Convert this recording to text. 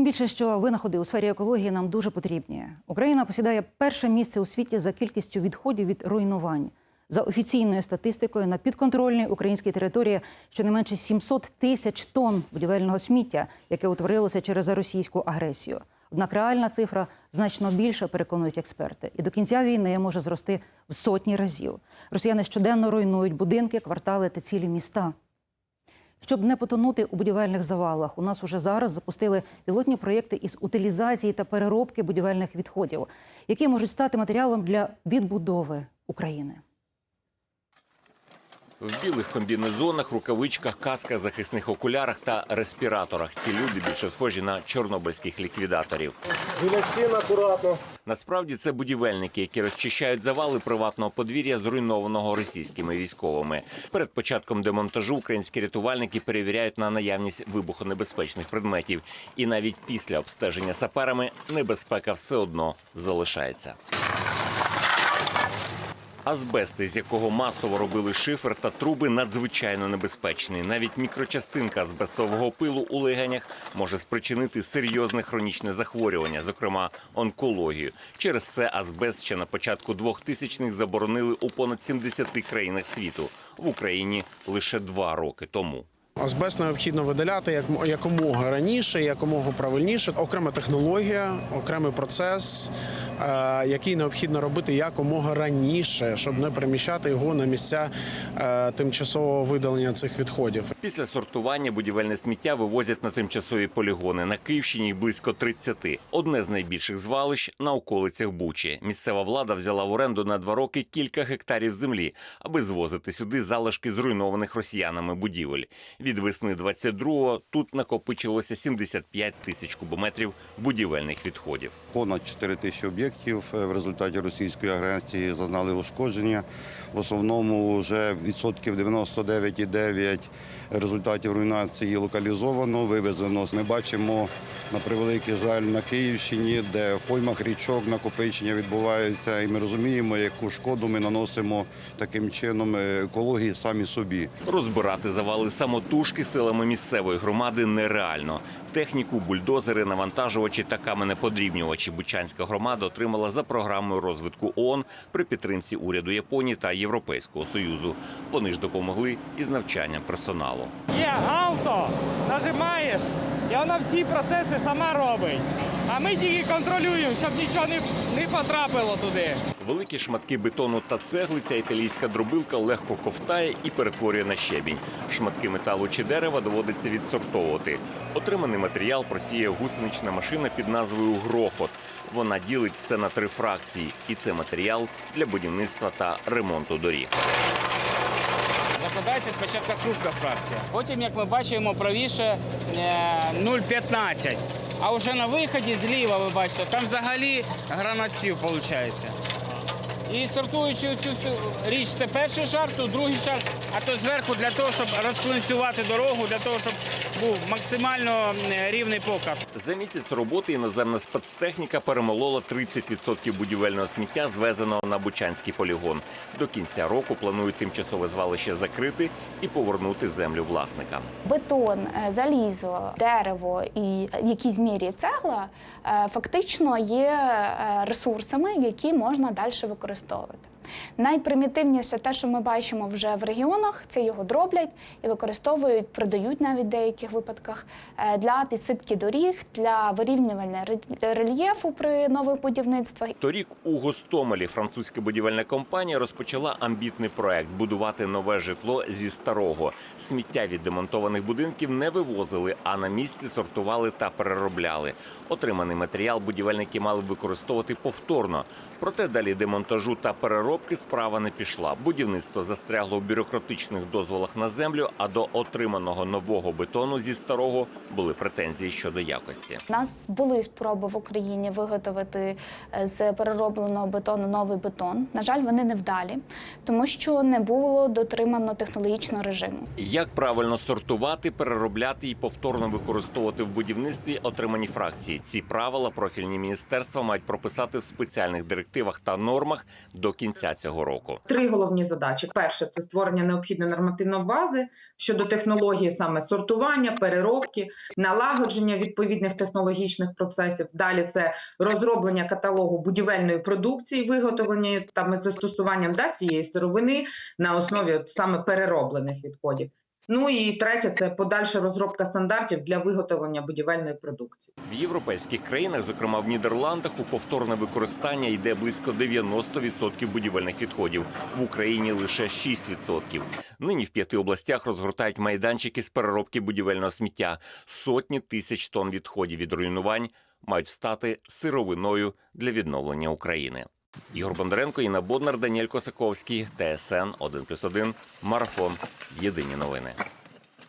Тим більше, що винаходи у сфері екології нам дуже потрібні. Україна посідає перше місце у світі за кількістю відходів від руйнувань. За офіційною статистикою, на підконтрольній українській території щонайменше 700 тисяч тонн будівельного сміття, яке утворилося через російську агресію. Однак реальна цифра значно більше, переконують експерти, і до кінця війни може зрости в сотні разів. Росіяни щоденно руйнують будинки, квартали та цілі міста. Щоб не потонути у будівельних завалах, у нас уже зараз запустили пілотні проєкти із утилізації та переробки будівельних відходів, які можуть стати матеріалом для відбудови України. В білих комбінезонах, рукавичках, касках, захисних окулярах та респіраторах ці люди більше схожі на чорнобильських ліквідаторів. Біля стін акуратно. Насправді це будівельники, які розчищають завали приватного подвір'я, зруйнованого російськими військовими. Перед початком демонтажу українські рятувальники перевіряють на наявність вибухонебезпечних предметів. І навіть після обстеження саперами небезпека все одно залишається. Азбест, із якого масово робили шифер та труби, надзвичайно небезпечний. Навіть мікрочастинка азбестового пилу у легенях може спричинити серйозне хронічне захворювання, зокрема онкологію. Через це азбест ще на початку 2000-х заборонили у понад 70 країнах світу. В Україні лише два роки тому. Азбест необхідно видаляти як якомога раніше, якомога правильніше. Окрема технологія, окремий процес, е, який необхідно робити якомога раніше, щоб не переміщати його на місця е, тимчасового видалення цих відходів. Після сортування будівельне сміття вивозять на тимчасові полігони. На Київщині їх близько 30. Одне з найбільших звалищ на околицях Бучі. Місцева влада взяла в оренду на два роки кілька гектарів землі, аби звозити сюди залишки зруйнованих росіянами будівель. Від весни 22-го тут накопичилося 75 тисяч кубометрів будівельних відходів. Понад 4 тисячі об'єктів е, в результаті російської агресії зазнали ушкодження. В основному вже відсотків 99,9 результатів руйнації локалізовано, вивезено. Ми бачимо на превеликий жаль на Київщині, де в поймах річок накопичення відбувається, і ми розуміємо, яку шкоду ми наносимо таким чином е, екології самі собі. Розбирати завали самотужки силами місцевої громади нереально. Техніку, бульдозери, навантажувачі та каменеподрібнювачі Бучанська громада отримала за програмою розвитку ООН при підтримці уряду Японії та Європейського союзу. Вони ж допомогли із навчанням персоналу. Є авто, нажимаєш, і вона всі процеси сама робить. А ми тільки контролюємо, щоб нічого не потрапило туди. Великі шматки бетону та цегли ця італійська дробилка легко ковтає і перетворює на щебінь. Шматки металу чи дерева доводиться відсортовувати. Отриманий матеріал просіє гусенична машина під назвою Грохот. Вона ділить все на три фракції, і це матеріал для будівництва та ремонту доріг. Закладається спочатку крупка фракція. Потім, як ми бачимо, правіше е, 0,15. А вже на виході зліва, ви бачите, там взагалі гранатців виходить. І сортуючи цю всю річ, це перший шар, тут другий шар, а то зверху для того, щоб розклинцювати дорогу, для того, щоб був максимально рівний покат. За місяць роботи іноземна спецтехніка перемолола 30% будівельного сміття, звезеного на Бучанський полігон. До кінця року планують тимчасове звалище закрити і повернути землю власникам. бетон, е, залізо, дерево і в якійсь мірі цегла е, фактично є е, ресурсами, які можна далі використовувати. protestovati. Найпримітивніше те, що ми бачимо вже в регіонах, це його дроблять і використовують, продають навіть в деяких випадках е, для підсипки доріг, для вирівнювання ре- рельєфу при нових будівництвах. Торік у Гостомелі французька будівельна компанія розпочала амбітний проект будувати нове житло зі старого. Сміття від демонтованих будинків не вивозили, а на місці сортували та переробляли. Отриманий матеріал будівельники мали використовувати повторно. Проте далі демонтажу та переробки справа не пішла. Будівництво застрягло в бюрократичних дозволах на землю. А до отриманого нового бетону зі старого були претензії щодо якості. У нас були спроби в Україні виготовити е, з переробленого бетону новий бетон. На жаль, вони не вдалі, тому що не було дотримано технологічного режиму. Як правильно сортувати, переробляти і повторно використовувати в будівництві отримані фракції? Ці правила профільні міністерства мають прописати в спеціальних директивах та нормах до кінця кінця цього року. Три головні задачі: перше це створення необхідної нормативної бази щодо технології саме сортування, переробки, налагодження відповідних технологічних процесів. Далі це розроблення каталогу будівельної продукції, виготовлення там із застосуванням да, цієї сировини на основі от, саме перероблених відходів. Ну і третє це подальша розробка стандартів для виготовлення будівельної продукції. В європейських країнах, зокрема в Нідерландах, у повторне використання йде близько 90% будівельних відходів. В Україні лише 6%. Нині в п'яти областях розгортають майданчики з переробки будівельного сміття. Сотні тисяч тонн відходів від руйнувань мають стати сировиною для відновлення України. Ігор Бондаренко, Інна Боднар, Даніель Косаковський, ТСН 1+,1, Марафон. Єдині новини.